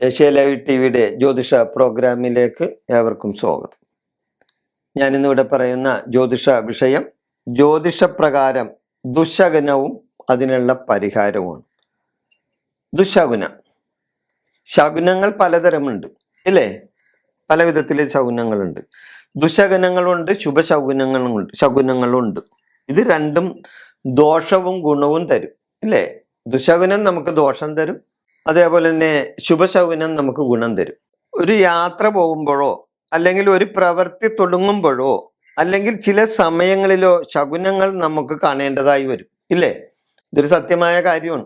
Asia live T വിയുടെ ജ്യോതിഷ പ്രോഗ്രാമിലേക്ക് ഏവർക്കും സ്വാഗതം. ഞാനിന്നിവിടെ പറയുന്ന ജ്യോതിഷ വിഷയം ജ്യോതിഷപ്രകാരം ദുശകനവും അതിനുള്ള പരിഹാരവുമാണ്. ദുശകുന. ശകുനങ്ങൾ പലതരമുണ്ട് ഇല്ലേ? പല വിധത്തിലെ ശകുനങ്ങളുണ്ട്. ദുശകനങ്ങളുണ്ട് ശുഭശകുനങ്ങളുണ്ട് ശകുനങ്ങളുണ്ട്. ഇത് രണ്ടും ദോഷവും ഗുണവും തരും ഇല്ലേ? ദുശകുനം നമുക്ക് ദോഷം തരും അതേപോലെ തന്നെ ശുഭശകുനം നമുക്ക് ഗുണം തരും. ഒരു യാത്ര പോകുമ്പോഴോ അല്ലെങ്കിൽ ഒരു പ്രവൃത്തി തുടങ്ങുമ്പോഴോ അല്ലെങ്കിൽ ചില സമയങ്ങളിലോ ശകുനങ്ങൾ നമുക്ക് കാണേണ്ടതായി വരും. ഇല്ലേ? ഇതൊരു സത്യമായ കാര്യമാണ്.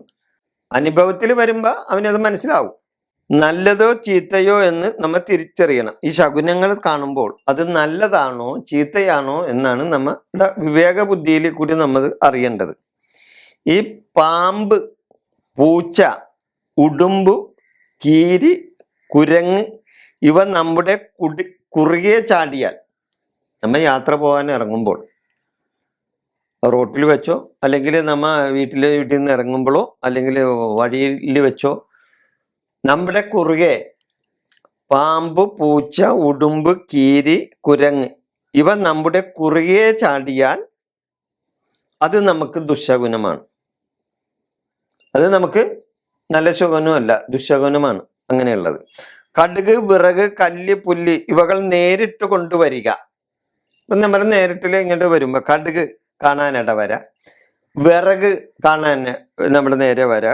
അനുഭവത്തിൽ വരുമ്പോൾ അവനത് മനസ്സിലാവും. നല്ലതോ ചീത്തയോ എന്ന് നമ്മൾ തിരിച്ചറിയണം. ഈ ശകുനങ്ങൾ കാണുമ്പോൾ അത് നല്ലതാണോ ചീത്തയാണോ എന്നാണ് നമ്മുടെ വിവേക ബുദ്ധിയിൽ കൂടി നമ്മൾ അറിയേണ്ടത്. ഈ പാമ്പ് പൂച്ച ഉടുമ്പ് കീരി കുരങ്ങ് ഇവ നമ്മുടെ കുടി കുറുകെ ചാടിയാൽ നമ്മൾ യാത്ര പോകാൻ ഇറങ്ങുമ്പോൾ റോട്ടിൽ വെച്ചോ അല്ലെങ്കിൽ നമ്മ വീട്ടിലെ വീട്ടിൽ നിന്ന് ഇറങ്ങുമ്പോഴോ അല്ലെങ്കിൽ വഴിയിൽ വെച്ചോ നമ്മുടെ കുറുകെ പാമ്പ് പൂച്ച ഉടുമ്പ് കീരി കുരങ്ങ് ഇവ നമ്മുടെ കുറുകെ ചാടിയാൽ അത് നമുക്ക് ദുശകുനമാണ്. അത് നമുക്ക് നല്ല ശകുനമല്ല ദുശകുനമാണ് അങ്ങനെയുള്ളത്. കടുക് വിറക് കല്ല് പുല്ല് ഇവകൾ നേരിട്ട് കൊണ്ടുവരിക. ഇപ്പം നമ്മൾ നേരിട്ടിൽ ഇങ്ങോട്ട് വരുമ്പോൾ കടുക് കാണാനിട വര വിറക് കാണാൻ നമ്മുടെ നേരെ വര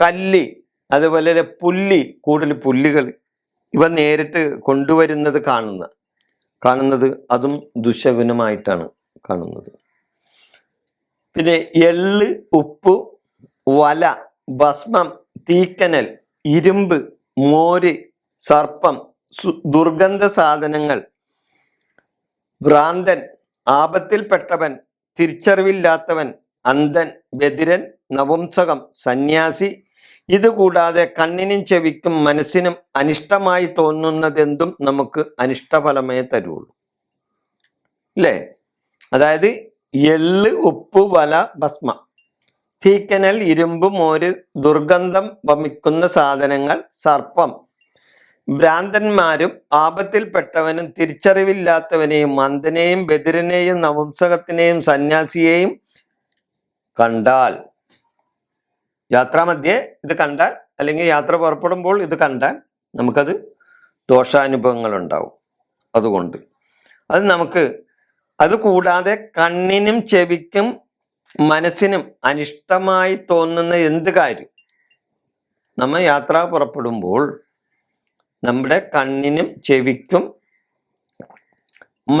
കല്ല് അതുപോലെ പുല്ല് പുല്ലി കൂടുതൽ പുല്ലുകൾ ഇവ നേരിട്ട് കൊണ്ടുവരുന്നത് കാണുന്ന കാണുന്നത് അതും ദുശകുനമായിട്ടാണ് കാണുന്നത്. പിന്നെ എള്ള് ഉപ്പ് വല ഭസ്മം തീക്കനൽ ഇരുമ്പ് മോര് സർപ്പം ദുർഗന്ധ സാധനങ്ങൾ. ഭ്രാന്തൻ ആപത്തിൽപ്പെട്ടവൻ തിരിച്ചറിവില്ലാത്തവൻ അന്ധൻ ബദിരൻ നപുംസകം സന്യാസി. ഇതുകൂടാതെ കണ്ണിനും ചെവിക്കും മനസ്സിനും അനിഷ്ടമായി തോന്നുന്നതെന്തും നമുക്ക് അനിഷ്ടഫലമേ തരുള്ളൂ. അല്ലേ അതായത് എള്ള് ഉപ്പ് വല ഭസ്മ. തീക്കനൽ ഇരുമ്പ് മോര് ദുർഗന്ധം വമിക്കുന്ന സാധനങ്ങൾ സർപ്പം. ഭ്രാന്തന്മാരും ആപത്തിൽപ്പെട്ടവനും തിരിച്ചറിവില്ലാത്തവനെയും മന്ദനെയും ബദിരനെയും നപുംസകത്തിനെയും സന്യാസിയെയും കണ്ടാൽ. യാത്രാമധ്യേ ഇത് കണ്ടാൽ അല്ലെങ്കിൽ യാത്ര പുറപ്പെടുമ്പോൾ ഇത് കണ്ടാൽ നമുക്കത് ദോഷാനുഭവങ്ങൾ ഉണ്ടാവും അതുകൊണ്ട് അത് നമുക്ക് അത് കൂടാതെ കണ്ണിനും ചെവിക്കും മനസ്സിനും അനിഷ്ടമായി തോന്നുന്ന എന്ത് കാര്യം? നമ്മൾ യാത്ര പുറപ്പെടുമ്പോൾ നമ്മുടെ കണ്ണിനും ചെവിക്കും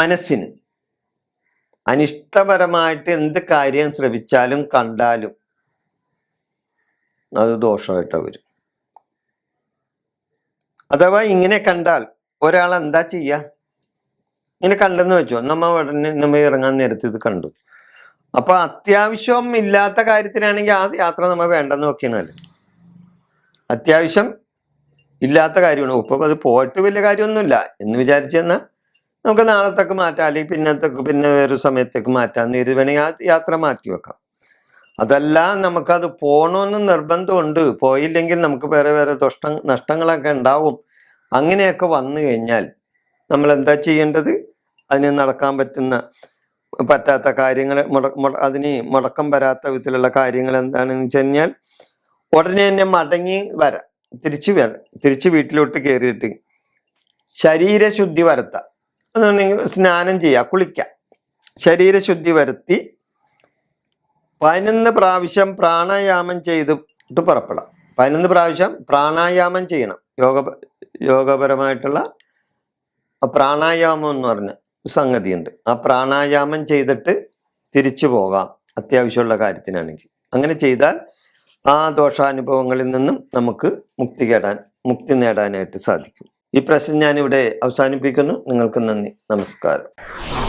മനസ്സിനും അനിഷ്ടപരമായിട്ട് എന്ത് കാര്യം ശ്രമിച്ചാലും കണ്ടാലും അത് ദോഷമായിട്ടാണ് വരും. അഥവാ ഇങ്ങനെ കണ്ടാൽ ഒരാൾ എന്താ ചെയ്യുക ഇങ്ങനെ കണ്ടെന്ന് വെച്ചോ. നമ്മ ഉടനെ നമ്മ ഇറങ്ങാൻ നേരത്ത് ഇത് കണ്ടു. അപ്പൊ അത്യാവശ്യം ഇല്ലാത്ത കാര്യത്തിനാണെങ്കിൽ ആ യാത്ര നമ്മൾ വേണ്ടെന്ന് വെക്കണല്ലേ അത്യാവശ്യം ഇല്ലാത്ത കാര്യമാണ്. ഇപ്പൊ അത് പോയിട്ട് വലിയ കാര്യമൊന്നുമില്ല. എന്ന് വിചാരിച്ചു തന്നാൽ നമുക്ക് നാളത്തേക്ക് മാറ്റാം. അല്ലെങ്കിൽ പിന്നത്തേക്ക് പിന്നെ വേറൊരു സമയത്തേക്ക് മാറ്റാം. നേര് വേണമെങ്കിൽ ആ യാത്ര മാറ്റി വെക്കാം. അതല്ല നമുക്കത് പോകണമെന്ന് നിർബന്ധമുണ്ട്. പോയില്ലെങ്കിൽ നമുക്ക് വേറെ വേറെ ദുഷ്ട നഷ്ടങ്ങളൊക്കെ ഉണ്ടാവും. അങ്ങനെയൊക്കെ വന്നു കഴിഞ്ഞാൽ നമ്മൾ എന്താ ചെയ്യേണ്ടത്? അതിന് നടക്കാൻ പറ്റുന്ന പറ്റാത്ത കാര്യങ്ങൾ മുട അതിന് മുടക്കം വരാത്ത വിധത്തിലുള്ള കാര്യങ്ങൾ എന്താണെന്ന് വെച്ച് കഴിഞ്ഞാൽ ഉടനെ തന്നെ മടങ്ങി വരാം തിരിച്ച് വരാം തിരിച്ച് വീട്ടിലോട്ട് കയറിയിട്ട് ശരീരശുദ്ധി വരുത്താം. എന്നുണ്ടെങ്കിൽ സ്നാനം ചെയ്യുക കുളിക്കുക ശരീരശുദ്ധി വരുത്തി പതിനൊന്ന് പ്രാവശ്യം പ്രാണായാമം ചെയ്തിട്ട് പുറപ്പെടാം. പതിനൊന്ന് പ്രാവശ്യം പ്രാണായാമം ചെയ്യണം. യോഗ യോഗപരമായിട്ടുള്ള പ്രാണായാമം എന്ന് പറഞ്ഞ. സംഗതിയുണ്ട്. ആ പ്രാണായാമം ചെയ്തിട്ട് തിരിച്ചു പോകാം. അത്യാവശ്യമുള്ള കാര്യത്തിനാണെങ്കിൽ. അങ്ങനെ ചെയ്താൽ ആ ദോഷാനുഭവങ്ങളിൽ നിന്നും നമുക്ക് മുക്തി കേടാൻ മുക്തി നേടാനായിട്ട് സാധിക്കും. ഈ പ്രശ്നം ഞാനിവിടെ അവസാനിപ്പിക്കുന്നു. നിങ്ങൾക്ക് നന്ദി. നമസ്കാരം.